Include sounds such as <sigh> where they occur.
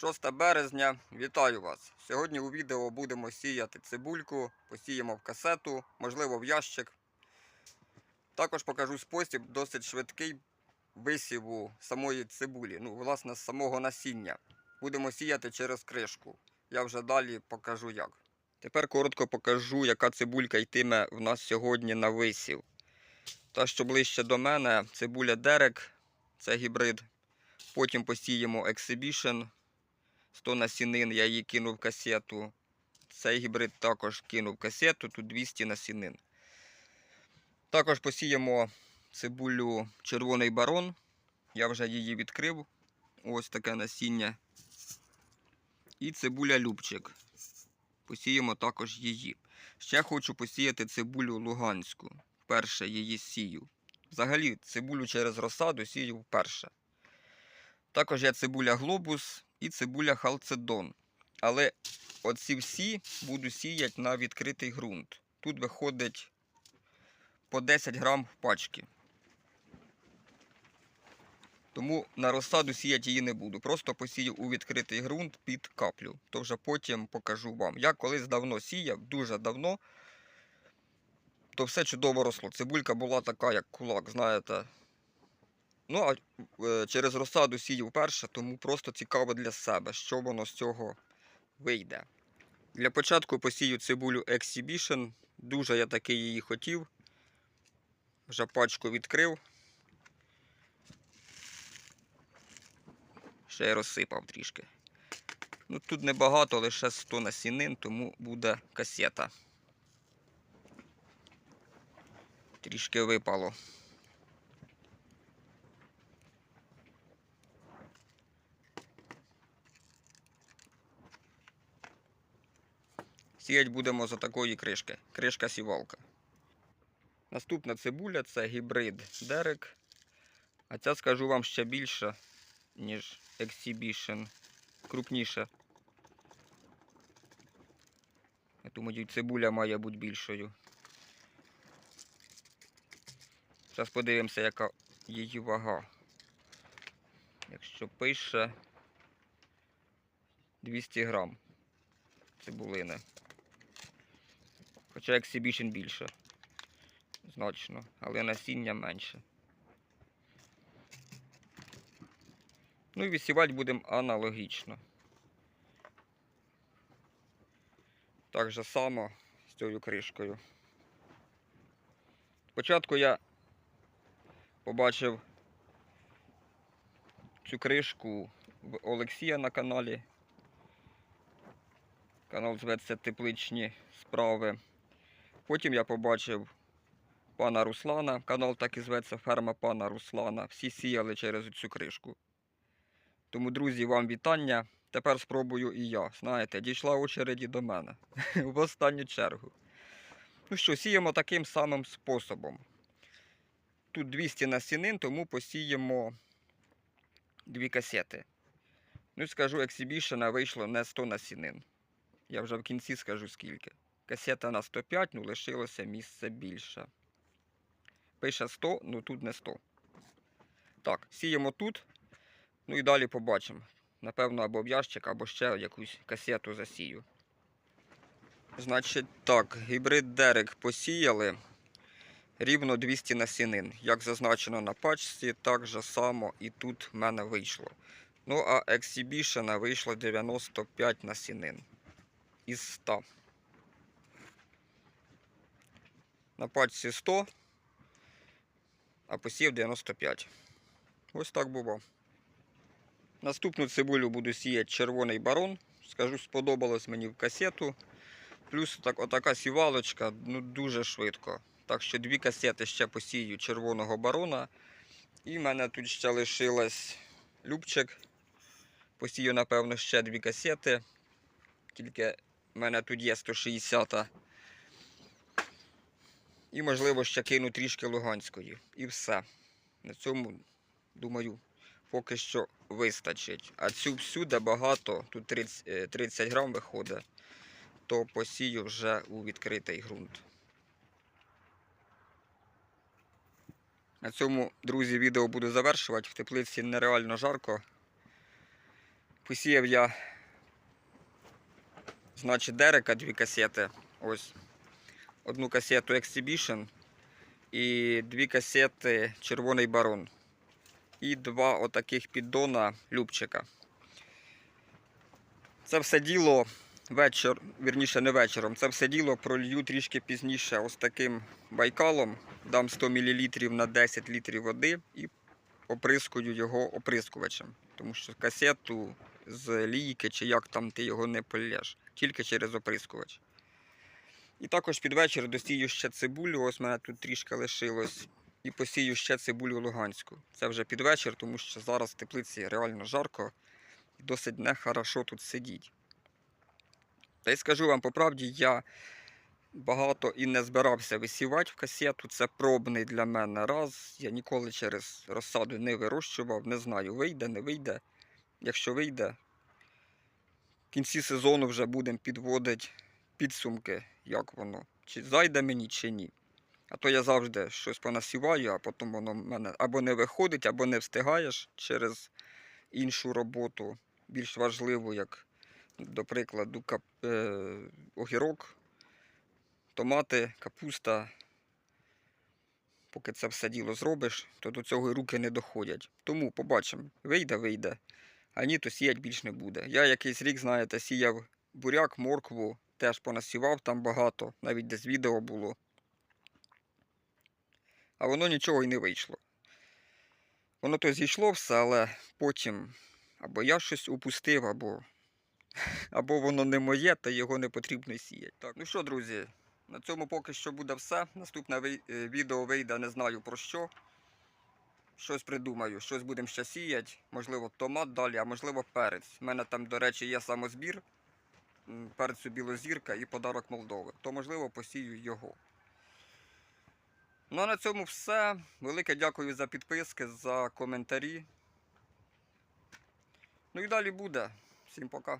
6 березня, вітаю вас! Сьогодні у відео будемо сіяти цибульку, посіємо в касету, можливо в ящик. Також покажу спосіб досить швидкий висіву самої цибулі, ну, власне, з самого насіння. Будемо сіяти через кришку. Я вже далі покажу як. Тепер коротко покажу, яка цибулька йтиме в нас сьогодні на висів. Та, що ближче до мене, цибуля Дерек, це гібрид. Потім посіємо Exhibition 100 насінин, я її кинув касету. Цей гібрид також кинув касету, тут 200 насінин. Також посіємо цибулю червоний барон. Я вже її відкрив. Ось таке насіння. І цибуля любчик. Посіємо також її. Ще хочу посіяти цибулю луганську. Вперше її сію. Взагалі, цибулю через розсаду сію вперше. Також є цибуля глобус і цибуля халцедон. Але оці всі буду сіяти на відкритий ґрунт. Тут виходить по 10 грам пачки. Тому на розсаду сіяти її не буду. Просто посію у відкритий ґрунт під каплю. То вже потім покажу вам. Я колись давно сіяв, дуже давно, то все чудово росло. Цибулька була така, як кулак, знаєте. Ну, а е, через розсаду сію вперше, тому просто цікаво для себе, що воно з цього вийде. Для початку посію цибулю Exhibition. Дуже я таки її хотів. Вже пачку відкрив. Ще й розсипав трішки. Ну, тут небагато, лише 100 насінин, тому буде касета. Трішки випало. Сіять будемо за такої кришки. Кришка сівалка. Наступна цибуля це гібрид Дерек. А ця скажу вам ще більша, ніж Exhibition. Крупніша. Я думаю, цибуля має бути більшою. Зараз подивимося, яка її вага. Якщо пише 200 грам цибулини. Хоча Exhibition більше. Значно, але насіння менше. Ну і висівати будемо аналогічно. Так же само з цією кришкою. Спочатку я побачив цю кришку в Олексія на каналі. Канал зветься Тепличні справи. Потім я побачив пана Руслана. Канал так і зветься Ферма пана Руслана. Всі сіяли через цю кришку. Тому, друзі, вам вітання. Тепер спробую і я. Знаєте, дійшла очереді до мене <laughs> в останню чергу. Ну що, сіємо таким самим способом. Тут 200 насінин, тому посіємо дві касети. Ну скажу, Exhibition вийшло не 100 насінин. Я вже в кінці скажу скільки. Касета на 105, ну лишилося місце більше. Пише 100, ну тут не 100. Так, сіємо тут. Ну і далі побачимо. Напевно, або в ящик, або ще якусь касету засію. Значить так, гібрид Дерек посіяли рівно 200 насінин. Як зазначено на пачці, так же само і тут в мене вийшло. Ну, а Exhibition вийшло 95 насінин із 100. На пачці 100, а посів 95. Ось так було. Наступну цибулю буду сіяти червоний барон. Скажу, сподобалось мені в касету. Плюс так, отака сівалочка ну, дуже швидко. Так що дві касети ще посію червоного барона. І в мене тут ще лишилась любчик. Посію, напевно, ще дві касети. Тільки в мене тут є 160. І, можливо, ще кину трішки луганської. І все. На цьому, думаю, поки що вистачить. А цю всюди багато, тут 30, е, 30 грам виходить, то посію вже у відкритий ґрунт. На цьому, друзі, відео буду завершувати. В теплиці нереально жарко. Посіяв я, значить, Дерека дві касети. Ось. Одну касету Exhibition і дві касети Червоний барон. І два отаких піддона Любчика. Це все діло вечір, вірніше не вечором, це все діло пролью трішки пізніше ось таким байкалом. Дам 100 мл на 10 літрів води і оприскую його оприскувачем. Тому що касету з лійки чи як там ти його не полєш, тільки через оприскувач. І також під вечір досію ще цибулю, ось мене тут трішки лишилось. І посію ще цибулю луганську. Це вже під вечір, тому що зараз в теплиці реально жарко і досить нехорошо тут сидіть. Та й скажу вам по правді, я багато і не збирався висівати в касету. Це пробний для мене раз. Я ніколи через розсаду не вирощував, не знаю, вийде, не вийде. Якщо вийде, в кінці сезону вже будемо підводити підсумки, як воно. Чи зайде мені, чи ні. А то я завжди щось понасіваю, а потім воно в мене або не виходить, або не встигаєш через іншу роботу, більш важливу, як, до прикладу, кап... е... огірок, томати, капуста. Поки це все діло зробиш, то до цього і руки не доходять. Тому побачимо, вийде, вийде. А ні, то сіять більш не буде. Я якийсь рік, знаєте, сіяв буряк, моркву, теж понасівав там багато, навіть десь відео було. А воно нічого й не вийшло. Воно то зійшло все, але потім або я щось упустив, або, <laughs> або воно не моє, та його не потрібно сіяти. Так, ну що, друзі, на цьому поки що буде все. Наступне е, відео вийде не знаю про що. Щось придумаю, щось будемо ще сіяти. Можливо, томат далі, а можливо перець. У мене там, до речі, є самозбір перцю білозірка і подарок Молдови. То можливо посію його. Ну а на цьому все. Велике дякую за підписки, за коментарі. Ну і далі буде. Всім пока.